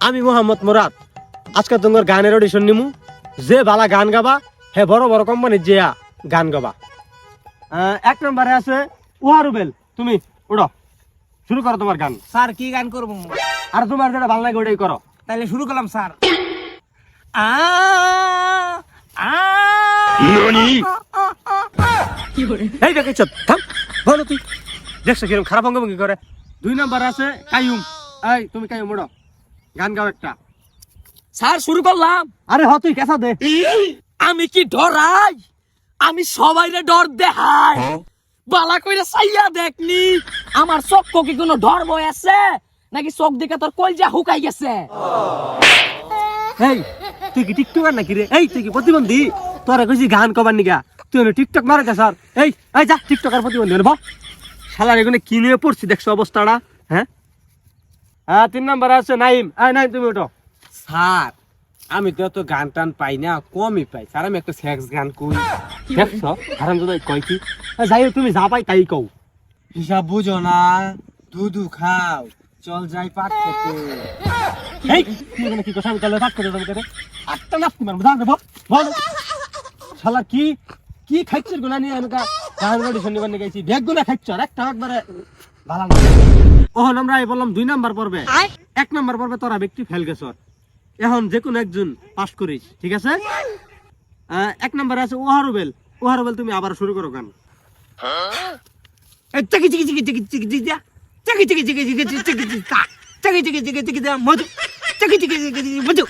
আমি মোহাম্মদ মুরাদ। আজকে তোমার গানের অডিশন নিমু। যে বালা গান গাবা হে বড় বড় কোম্পানির যে গান গাবা। আহ, এক নম্বরে আছে ওয়ারুবেল তুমি উড়ো শুরু করো তোমার গান। স্যার কি গান করব? আর তোমার যেটা ভালো লাগে ওটাই করো। তাহলে শুরু করলাম স্যার। আ আ এই দেখে থাম। বলো তুই। দেখছ কীরকম খারাপ অঙ্গভঙ্গি করে। দুই নম্বর আছে কাইয়ুম। এই তুমি কাইয়ুম উড়ো গান গাও একটা। স্যার শুরু করলাম। আরে হ তুই কেসা দে। আমি কি ডরাই? আমি সবাইরে ডর দেখাই। বালা কইরা সাইয়া দেখনি আমার চক্ক কি কোনো ডর বয় আছে? নাকি চোখ দেখে তোর কলজা হুকাই গেছে? এই তুই কি টিকটকার নাকি রে? এই তুই কি প্রতিবন্ধী? তোরা কইছি গান কবার নিগা। তুই টিকটক মারা যা স্যার। এই এই যা টিকটকার প্রতিবন্ধী হলো শালার কি নিয়ে পড়ছি দেখছ অবস্থাটা? হ্যাঁ? হ্যাঁ তিন নম্বর আছে নাইম। এই নাইম তুমি ওঠো স্যার আমি তো এত গান টান পাই না কমই পাই। স্যার আমি একটা সেক্স গান কই। দেখছ? হারাম যদি কই কি? যাই তুমি যা পাই তাই কও। হিসাব বুঝো না দুধু খাও চল যাই পাট খেতে এই তুই এখানে কি কথা আমি তাহলে করে দেবো আটটা নাচ তুমি জান দেবো বল শালা কি কি খাইছিস গুনা নিয়ে? আমি গান গাড়ি শনিবার নিয়ে গেছি। ব্যাগ গুনা খাইছ আর একটা একবারে ভালো ওহন আমরা বললাম দুই নাম্বার পর্বে এক নাম্বার পর্বে তোরা ব্যক্তি ফেল এখন যে কোনো একজন পাস করিস ঠিক আছে এক নাম্বার আছে ওহারুবেল ওহারুবেল তুমি আবার শুরু করো গান এই চিকি চিকি চিকি চিকি চিকি চিকি চিকি চিকি চিকি চিকি চিকি চিকি চিকি চিকি চিকি চিকি চিকি মধু চিকি চিকি চিকি চিকি মধু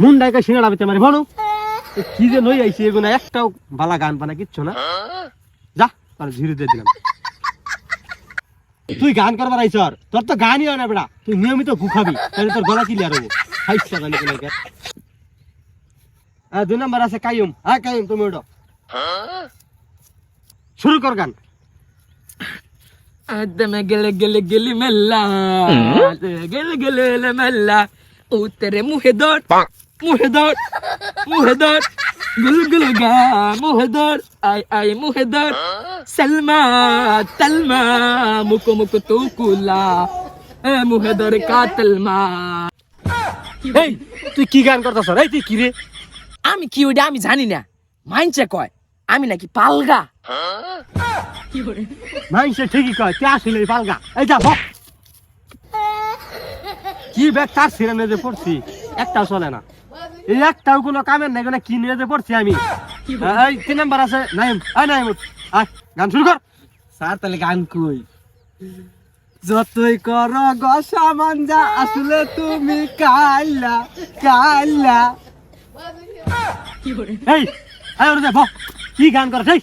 মুন সিঙ্গাড়া মারি বলো কি যে আইছি এগুনা একটাও বালা গান বানা কিচ্ছু না আর ঝিরে দিয়ে দিলাম। তুই গান করবার আইছ তোর তো গানই হয় না বেড়া তুই নিয়মিত গু খাবি তাহলে তোর গলা ক্লিয়ার হব। খাইছ গান কোন হ্যাঁ দুই নাম্বার আছে কাইম হ্যাঁ কাইম তুমি ওঠো। শুরু কর গান। আদমে গেলে গেলে গেলি মেল্লা গেলে গেলে গেলে মেল্লা ও তেরে মুহে দর মুহে দর মুহে দর। গুল গুল গা মুহে দর। আই আই মুহে দর সলমা তলমা মুকো মুকো তু কুলা। এ মুহে দর কাতলমা এই তুই কি গান করতেছ এই তুই কি রে? আমি কি ওইটা আমি জানি না। মাইনছে কয় আমি নাকি পালগা। মাইনসে ঠিকই কয় তুই আসলে পালগা। এই যা কি ব্যাগ তার সিরানে যে পড়ছি? একটাও চলে না। এই একটাও কোনো কামের নাই কোনো কি নিয়ে যে পড়ছি আমি। এই তিন নাম্বার আছে নাইম। আয় নাইম। আয় গান শুরু কর। স্যার তাহলে গান কই? যতই কর গসা মাঞ্জা আসলে তুমি কাল্লা কাল্লা এই আয় ওরে বক কি গান করে এই।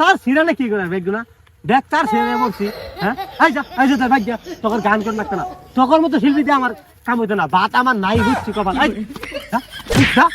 তার সিরানে কি করে ব্যাগ গুনা দেখ তার সিরানে পড়ছি হ্যাঁ? আই যা আই যা তোর ভাই যা তোর গান কর না। কেনা তোর মতো শিল্পী দিয়ে আমার কাম হইতো না। বাত আমার নাই হচ্ছে কপাল। আই যা।